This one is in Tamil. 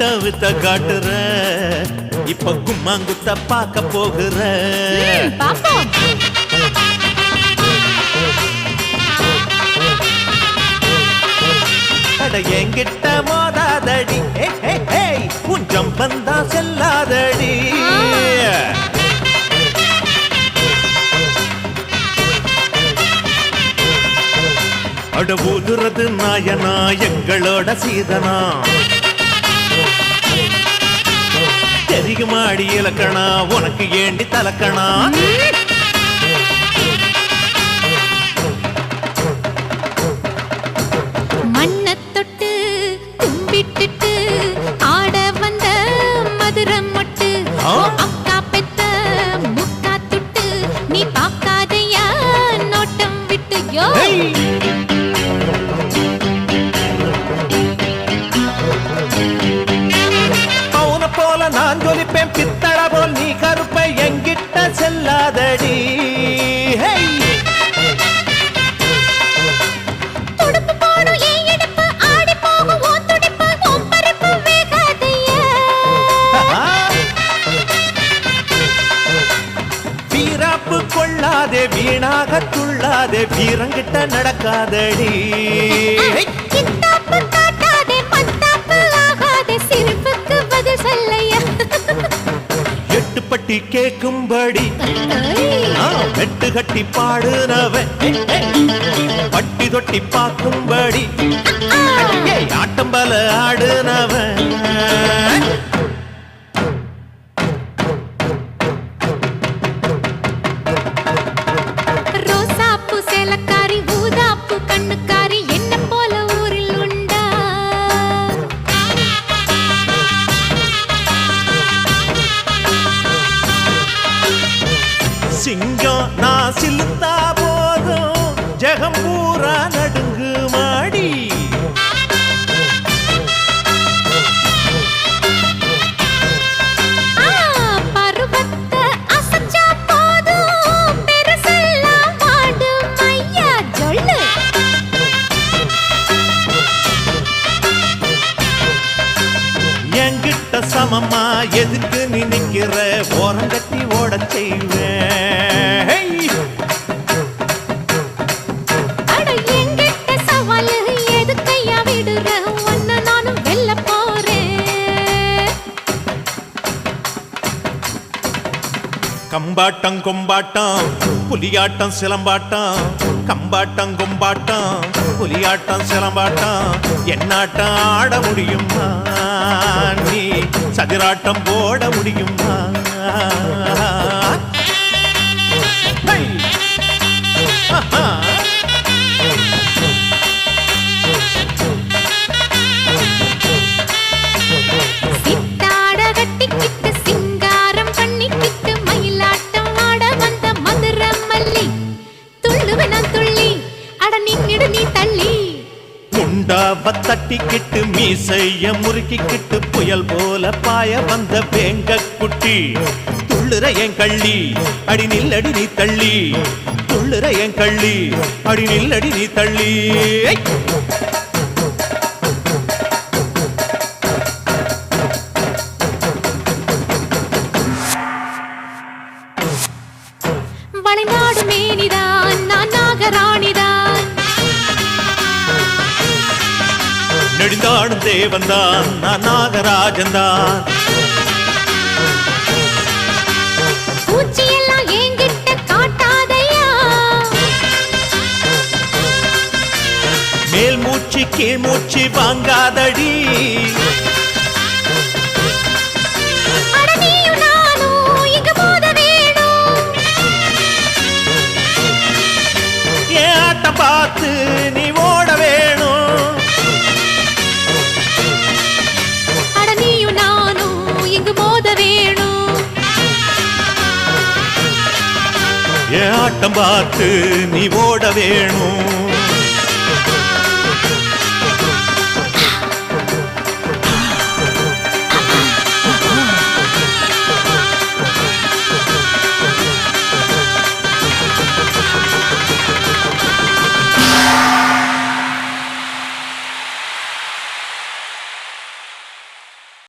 கட்ட வித்த காட்டுற. இப்ப கும்மாங்குத்த பார்க்க போகிற. அட என்கிட்ட மோதாதடி. உன் ஜம்பந்தா செல்லாதடி. அட ஊதுறது நாயனா எங்களோட சீதனா. தெரியுமாடி இலக்கணா உனக்கு ஏண்டி தலக்கணா? போல் நீ கருப்பை எங்கிட்ட செல்லாதடி. கொள்ளாதே வீணாக துள்ளாதே வீரங்கிட்ட நடக்காதடி. கேட்கும்படி வெட்டு கட்டி பாடுனவன் பட்டி தொட்டி பார்க்கும்படி. ஏய், ஆட்டம் பல ஆடுனவன். சிங்கம் நான் சிலுத்தா போதும் ஜெகம் பூரா நடுங்கு கிட்ட சமமா எதுக்கு நினைக்கிற நிக்கிற ஓரங்கட்டி ஓட செய்வேன். கம்பாட்டம் கொம்பாட்டம் புலியாட்டம் சிலம்பாட்டம். கம்பாட்டம் கொம்பாட்டம் புலியாட்டம் சிலம்பாட்டம். என்னாட்டம் ஆட முடியுமா? நீ சதிராட்டம் போட முடியுமா? Hey! முண்டாவ தட்டிக்கிட்டு மீசைய முறுக்கிக்கிட்டு புயல் போல பாய வந்த வேங்க குட்டி துள்ளுற என் கள்ளி அடி நில்லடி நீ தள்ளி. துள்ளுற என் கள்ளி அடி நில்லடி நீ தள்ளி. வளைநாடு மேனிதான் நெடுந்தாடும் தேவன்தான் நான் நாகராஜன்தான் பூச்சியெல்லாம் என்கிட்ட காட்டாதையா? மேல் மூச்சு கீழ் மூச்சு வாங்காதடி. பார்த்து ஏ ஆட்டம் பார்த்து நீ ஓட வேணும்.